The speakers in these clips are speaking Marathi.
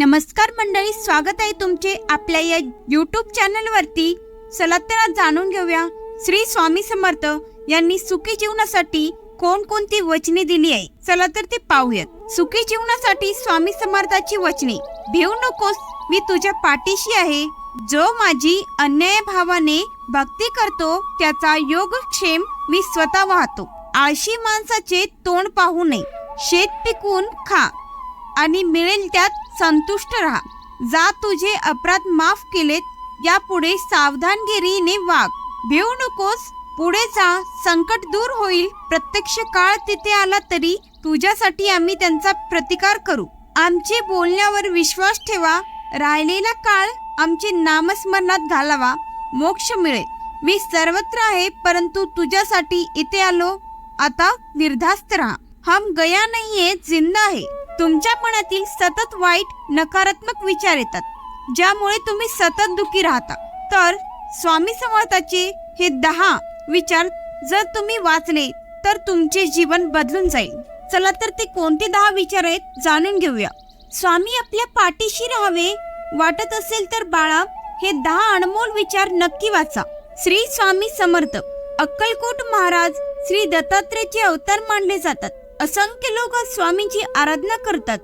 नमस्कार मंडळी स्वागत आहे तुमचे आपल्या या यूट्यूब चॅनलवरती चला तर जाणून घेऊया. श्री स्वामी समर्थ यांनी सुखी जीवनासाठी कोणकोणती वचने दिली आहे? चला तर ते पाहूयात. सुखी जीवनासाठी स्वामी समर्थाची वचने. भिवू नकोस मी तुझ्या पाठीशी आहे. जो माझी अन्याय भावाने भक्ती करतो त्याचा योगक्षेम मी स्वतः वाहतो. आळशी माणसाचे तोंड पाहू नये. शेत पिकवून खा आणि मिळेल त्यात संतुष्ट राहा. जा तुझे अपराध माफ केलेत यापुढे सावधानगिरीने वाग. भिवू नकोस पुढे जा संकट दूर होईल प्रत्यक्ष काळ तिथे आला तरी तुझ्यासाठी आम्ही त्यांचा प्रतिकार करू. आमचे बोलण्यावर विश्वास ठेवा राहिलेला काळ आमचे नामस्मरणात घालावा मोक्ष मिळेल. मी सर्वत्र आहे परंतु तुझ्यासाठी इथे आलो आता निर्धास्त राहा. हम गया नाहीये जिंदा आहे. तुमच्या मनातील सतत वाईट नकारात्मक विचार येतात ज्यामुळे तुम्ही सतत दुखी राहता. तर स्वामी समर्थाचे हे दहा विचार जर तुम्ही वाचले तर तुमचे जीवन बदलून जाईल. चला तर ते कोणते दहा विचार आहेत जाणून घेऊया. स्वामी आपल्या पाठीशी राहावे वाटत असेल तर बाळा हे दहा अनमोल विचार नक्की वाचा. श्री स्वामी समर्थ अक्कलकोट महाराज श्री दत्तात्रेयचे अवतार मानले जातात. असंख्य लोक स्वामींची आराधना करतात.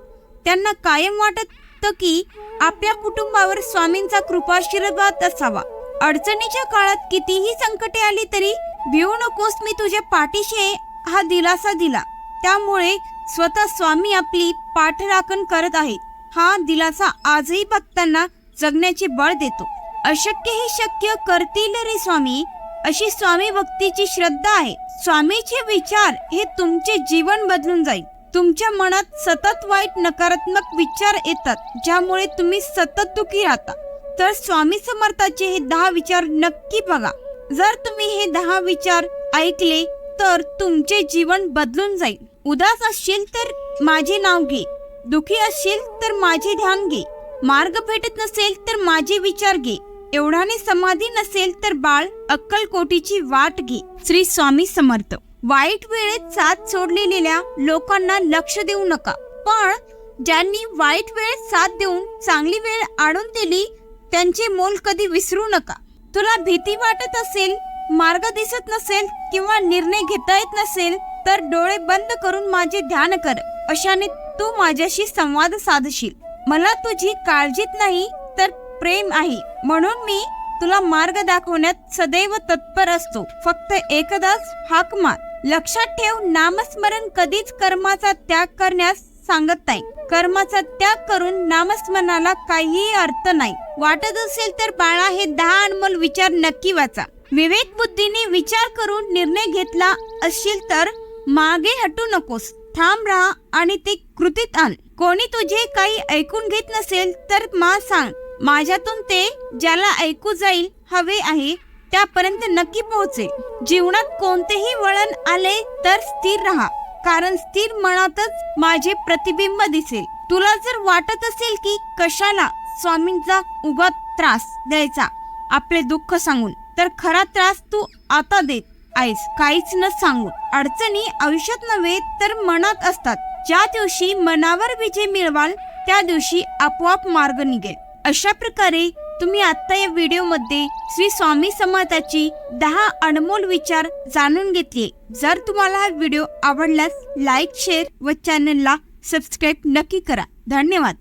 त्यांना कायम वाटत की आपल्या कुटुंबावर स्वामींचा कृपाशीर्वाद असावा. अडचणीच्या काळात कितीही संकटे आली तरी भिवू नकोस मी तुझ्या पाठीशी आहे हा दिलासा दिला. त्यामुळे स्वतः स्वामी आपली पाठराखण करत आहेत. हा दिलासा आजही भक्तांना जगण्याचे बळ देतो. अशक्य हे शक्य करतील रे स्वामी. अशी स्वामी भक्तीची श्रद्धा आहे. स्वामीचे विचार हे तुमचे जीवन बदलून जाईल. तुमच्या मनात सतत वाईट नकारात्मक विचार येतात ज्यामुळे तुम्ही सतत दुखी राहता. तर स्वामी समर्थाचे हे दहा विचार नक्की बघा. जर तुम्ही हे दहा विचार ऐकले तर तुमचे जीवन बदलून जाईल. उदास असशील तर माझे नाव घे. दुखी असशील तर माझे ध्यान घे. मार्ग भेटत नसेल तर माझे विचार घे. एवढाने समाधी नसेल तर बाळ अक्कलकोटीची वाट घे. श्री स्वामी समर्थ. वाईट वेळेत साथ सोडलेल्या लोकांना लक्ष देऊ नका. पण ज्यांनी वाईट वेळेत साथ देऊन चांगली वेळ आणून दिली त्यांचे मोल कधी विसरू नका. तुला भीती वाटत असेल मार्ग दिसत नसेल किंवा निर्णय घेता येत नसेल तर डोळे बंद करून माझे ध्यान कर. अशाने तू माझ्याशी संवाद साधशील. मला तुझी काळजीत नाही प्रेम आहे. म्हणून मी तुला मार्ग दाखवण्यात सदैव तत्पर असतो. फक्त एकदाच हाक मार. लक्षात ठेव नामस्मरण कधीच कर्माचा त्याग करण्यास सांगत नाही. कर्माचा त्याग करून नामस्मरणाला काहीही अर्थ नाही. वाटत असेल तर बाळा हे दहा अनमोल विचार नक्की वाचा. विवेक बुद्धीने विचार करून निर्णय घेतला असशील तर मागे हटू नकोस. थांब राहा आणि ते कृतीत आण. कोणी तुझे काही ऐकून घेत नसेल तर मा सांग. माझ्यातून ते ज्याला ऐकू जाईल हवे आहे त्यापर्यंत नक्की पोहोचेल. जीवनात कोणतेही वळण आले तर स्थिर राहा कारण स्थिर मनातच माझे प्रतिबिंब दिसेल. तुला जर वाटत असेल की कशाला स्वामींचा उगा त्रास द्यायचा आपले दुःख सांगून तर खरा त्रास तू आता देत आहेस काहीच न सांगून अडचणी आयुष्यात नव्हे तर मनात असतात. ज्या दिवशी मनावर विजय मिळवाल त्या दिवशी आपोआप मार्ग निघेल. अशा प्रकारे तुम्ही आत्ता या व्हिडिओमध्ये श्री स्वामी समर्थाची दहा अनमोल विचार जाणून घेतले. जर तुम्हाला हा व्हिडिओ आवडल्यास लाईक शेअर व चॅनलला सबस्क्राईब नक्की करा. धन्यवाद.